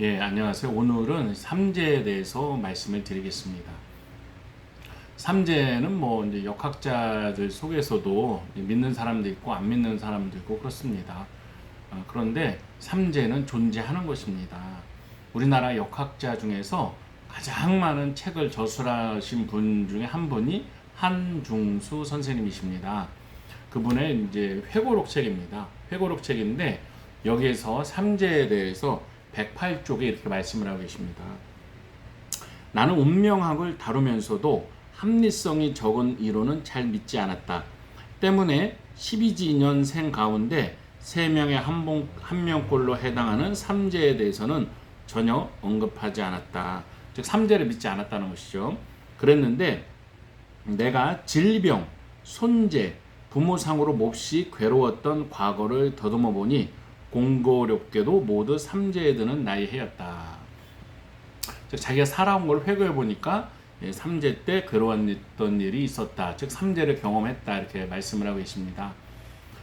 예, 안녕하세요. 오늘은 삼재에 대해서 말씀을 드리겠습니다. 삼재는 뭐 이제 역학자들 속에서도 믿는 사람도 있고 안 믿는 사람도 있고 그렇습니다. 어, 그런데 삼재는 존재하는 것입니다. 우리나라 역학자 중에서 가장 많은 책을 저술하신 분 중에 한 분이 한중수 선생님이십니다. 그분의 이제 회고록 책입니다. 회고록 책인데 여기에서 삼재에 대해서 108쪽에 이렇게 말씀을 하고 계십니다. 나는 운명학을 다루면서도 합리성이 적은 이론은 잘 믿지 않았다. 때문에 12지년생 가운데 3명의 한, 번- 한 명꼴로 해당하는 삼재에 대해서는 전혀 언급하지 않았다. 즉 삼재를 믿지 않았다는 것이죠. 그랬는데 내가 질병, 손재, 부모상으로 몹시 괴로웠던 과거를 더듬어 보니 공고롭게도 모두 삼재에 드는 나의 해였다. 즉 자기가 살아온 걸 회고해 보니까 예, 삼재 때 괴로웠던 일이 있었다. 즉 삼재를 경험했다 이렇게 말씀을 하고 계십니다.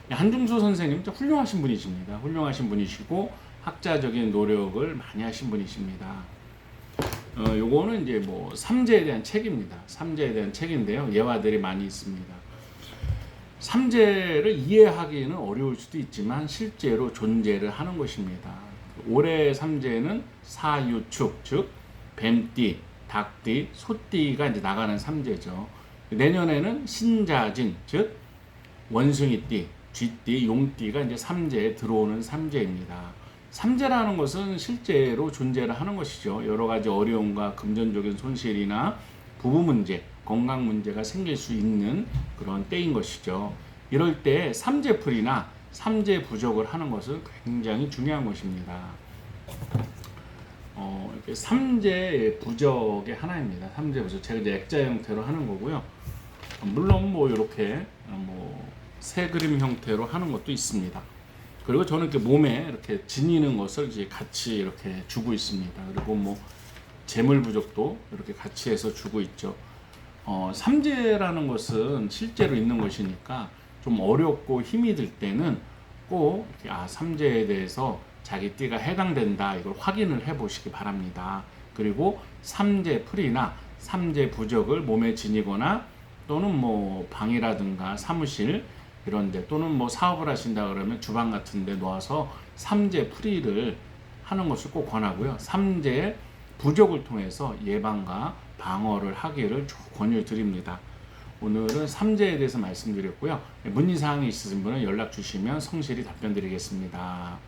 한중수 선생님 좀 훌륭하신 분이십니다. 훌륭하신 분이시고 학자적인 노력을 많이 하신 분이십니다. 어, 요거는 이제 뭐 삼재에 대한 책입니다. 삼재에 대한 책인데요. 예화들이 많이 있습니다. 삼재를 이해하기는 어려울 수도 있지만 실제로 존재를 하는 것입니다. 올해 삼재는 사유축 즉 뱀띠, 닭띠, 소띠가 이제 나가는 삼재죠. 내년에는 신자진 즉 원숭이띠, 쥐띠, 용띠가 이제 삼재에 들어오는 삼재입니다. 삼재라는 것은 실제로 존재를 하는 것이죠. 여러 가지 어려움과 금전적인 손실이나 부부 문제, 건강 문제가 생길 수 있는 그런 때인 것이죠. 이럴 때 삼재풀이나 삼재 부적을 하는 것은 굉장히 중요한 것입니다. 어, 이렇게 삼재 부적의 하나입니다. 삼재 부적. 제가 이제 액자 형태로 하는 거고요. 물론 뭐 이렇게 뭐새 그림 형태로 하는 것도 있습니다. 그리고 저는 이렇게 몸에 이렇게 지니는 것을 이제 같이 이렇게 주고 있습니다. 그리고 뭐 재물 부적도 이렇게 같이 해서 주고 있죠. 어, 삼재라는 것은 실제로 있는 것이니까 좀 어렵고 힘이 들 때는 꼭 아 삼재에 대해서 자기 띠가 해당된다 이걸 확인을 해 보시기 바랍니다. 그리고 삼재 풀이나 삼재 부적을 몸에 지니거나 또는 뭐 방이라든가 사무실 이런데 또는 뭐 사업을 하신다 그러면 주방 같은데 놓아서 삼재 풀이를 하는 것을 꼭 권하고요. 삼재 부적을 통해서 예방과 방어를 하기를 권유드립니다. 오늘은 삼재에 대해서 말씀드렸고요. 문의 사항이 있으신 분은 연락 주시면 성실히 답변 드리겠습니다.